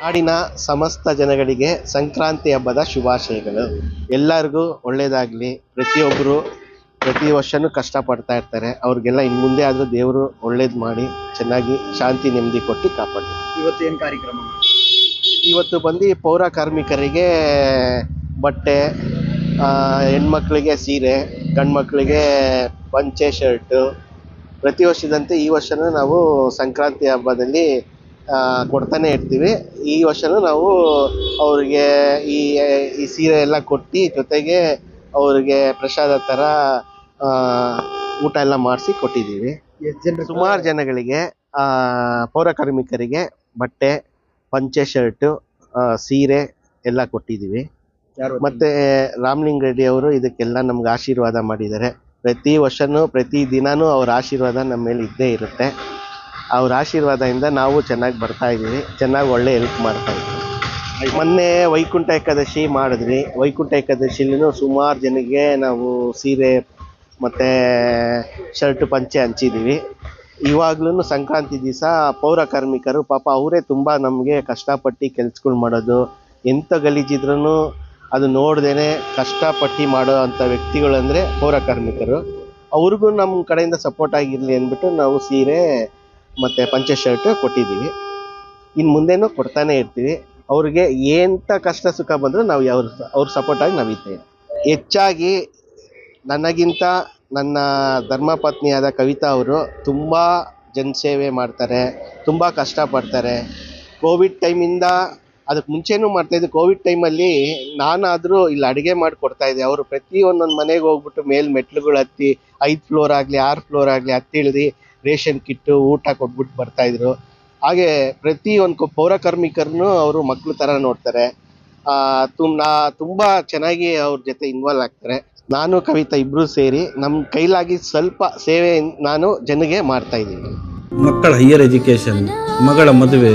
ನಾಡಿನ ಸಮಸ್ತ ಜನಗಳಿಗೆ ಸಂಕ್ರಾಂತಿ ಹಬ್ಬದ ಶುಭಾಶಯಗಳು. ಎಲ್ಲರಿಗೂ ಒಳ್ಳೇದಾಗಲಿ. ಪ್ರತಿಯೊಬ್ಬರು ಪ್ರತಿ ವರ್ಷನೂ ಕಷ್ಟಪಡ್ತಾ ಇರ್ತಾರೆ. ಅವ್ರಿಗೆಲ್ಲ ಇನ್ನು ಮುಂದೆ ಆದರೂ ದೇವರು ಒಳ್ಳೇದು ಮಾಡಿ ಚೆನ್ನಾಗಿ ಶಾಂತಿ ನೆಮ್ಮದಿ ಕೊಟ್ಟು ಕಾಪಾಡಿ ಇವತ್ತು ಏನು ಕಾರ್ಯಕ್ರಮ? ಇವತ್ತು ಬಂದು ಪೌರ ಕಾರ್ಮಿಕರಿಗೆ ಬಟ್ಟೆ ಹೆಣ್ಮಕ್ಳಿಗೆ ಸೀರೆ ಗಂಡು ಮಕ್ಕಳಿಗೆ ಪಂಚೆ ಶರ್ಟು. ಪ್ರತಿ ವರ್ಷದಂತೆ ಈ ವರ್ಷನೂ ನಾವು ಸಂಕ್ರಾಂತಿ ಹಬ್ಬದಲ್ಲಿ ಕೊಡ್ತಾನೆ ಇರ್ತೀವಿ. ಈ ವರ್ಷನೂ ನಾವು ಅವ್ರಿಗೆ ಈ ಈ ಸೀರೆ ಎಲ್ಲ ಕೊಟ್ಟು ಜೊತೆಗೆ ಅವ್ರಿಗೆ ಪ್ರಸಾದ ಥರ ಊಟ ಎಲ್ಲ ಮಾಡಿಸಿ ಕೊಟ್ಟಿದ್ದೀವಿ. ಸುಮಾರು ಜನಗಳಿಗೆ ಆ, ಪೌರಕಾರ್ಮಿಕರಿಗೆ ಬಟ್ಟೆ ಪಂಚೆ ಶರ್ಟು ಸೀರೆ ಎಲ್ಲ ಕೊಟ್ಟಿದ್ದೀವಿ. ಮತ್ತು ಮತ್ತೆ ರಾಮಲಿಂಗ ರೆಡ್ಡಿ ಅವರು ಇದಕ್ಕೆಲ್ಲ ನಮ್ಗೆ ಆಶೀರ್ವಾದ ಮಾಡಿದ್ದಾರೆ. ಪ್ರತಿ ವರ್ಷನೂ ಪ್ರತಿ ದಿನಾನೂ ಅವ್ರ ಆಶೀರ್ವಾದ ನಮ್ಮ ಮೇಲೆ ಇದ್ದೇ ಇರುತ್ತೆ. ಅವ್ರ ಆಶೀರ್ವಾದದಿಂದ ನಾವು ಚೆನ್ನಾಗಿ ಬರ್ತಾ ಇದ್ದೀವಿ. ಚೆನ್ನಾಗಿ ಒಳ್ಳೆ ಹೆಲ್ಪ್ ಮಾಡ್ತಾ ಇದ್ದೀವಿ. ಮೊನ್ನೆ ವೈಕುಂಠ ಏಕಾದಶಿ ಮಾಡಿದ್ವಿ. ವೈಕುಂಠ ಏಕಾದಶಿಲೂ ಸುಮಾರು ಜನಕ್ಕೆ ನಾವು ಸೀರೆ ಮತ್ತು ಶರ್ಟ್ ಪಂಚೆ ಹಂಚಿದ್ದೀವಿ ಇವಾಗ್ಲೂ ಸಂಕ್ರಾಂತಿ ದಿವಸ ಪೌರ ಕಾರ್ಮಿಕರು ಪಾಪ ಅವರೇ ತುಂಬ ನಮಗೆ ಕಷ್ಟಪಟ್ಟು ಕೆಲ್ಸಗಳು ಮಾಡೋದು. ಎಂಥ ಗಲೀಜಿದ್ರೂ ಅದು ನೋಡ್ದೇ ಕಷ್ಟಪಟ್ಟು ಮಾಡೋ ಅಂಥ ವ್ಯಕ್ತಿಗಳಂದರೆ ಪೌರ ಕಾರ್ಮಿಕರು. ಅವ್ರಿಗೂ ನಮ್ಮ ಕಡೆಯಿಂದ ಸಪೋರ್ಟ್ ಆಗಿರಲಿ ಅಂದ್ಬಿಟ್ಟು ನಾವು ಸೀರೆ ಮತ್ತು ಪಂಚೆ ಶರ್ಟ್ ಕೊಟ್ಟಿದ್ದೀವಿ. ಇನ್ನು ಮುಂದೆನೂ ಕೊಡ್ತಾನೆ ಇರ್ತೀವಿ. ಅವ್ರಿಗೆ ಎಂಥ ಕಷ್ಟ ಸುಖ ಬಂದರೂ ನಾವು ಅವ್ರ ಅವ್ರ ಸಪೋರ್ಟಾಗಿ ನಾವು ಇದ್ದೇವೆ ಹೆಚ್ಚಾಗಿ ನನಗಿಂತ ನನ್ನ ಧರ್ಮಪತ್ನಿಯಾದ ಕವಿತಾ ಅವರು ತುಂಬ ಜನಸೇವೆ ಮಾಡ್ತಾರೆ, ತುಂಬ ಕಷ್ಟಪಡ್ತಾರೆ. ಕೋವಿಡ್ ಟೈಮಿಂದ ಅದಕ್ಕೆ ಮುಂಚೆನೂ ಮಾಡ್ತಾಯಿದ್ದೆ ಕೋವಿಡ್ ಟೈಮಲ್ಲಿ ನಾನಾದರೂ ಇಲ್ಲಿ ಅಡುಗೆ ಮಾಡಿ ಕೊಡ್ತಾಯಿದ್ದೆ ಅವರು ಪ್ರತಿ ಒಂದೊಂದು ಮನೆಗೆ ಹೋಗ್ಬಿಟ್ಟು ಮೇಲೆ ಮೆಟ್ಲುಗಳು ಹತ್ತಿ, ಐದು ಫ್ಲೋರ್ ಆಗಲಿ, ಆರು ಫ್ಲೋರ್ ಆಗಲಿ ಹತ್ತಿ ಇಳಿದು ರೇಷನ್ ಕಿಟ್ಟು, ಊಟ ಕೊಟ್ಬಿಟ್ಟು ಬರ್ತಾಯಿದ್ರು ಹಾಗೆ ಪ್ರತಿ ಒಂದು ಪೌರ ಕಾರ್ಮಿಕರನ್ನು ಅವರು ಮಕ್ಕಳು ಥರ ನೋಡ್ತಾರೆ. ತುಂಬ ನಾ ತುಂಬ ಚೆನ್ನಾಗಿ ಅವ್ರ ಜೊತೆ ಇನ್ವಾಲ್ವ್ ಆಗ್ತಾರೆ. ನಾನು, ಕವಿತಾ ಇಬ್ಬರೂ ಸೇರಿ ನಮ್ಮ ಕೈಲಾಗಿ ಸ್ವಲ್ಪ ಸೇವೆ ನಾನು ಜನಗೆ ಮಾಡ್ತಾ ಇದ್ದೀನಿ. ಮಕ್ಕಳ ಹೈಯರ್ ಎಜುಕೇಷನ್ ಮಗಳ ಮದುವೆ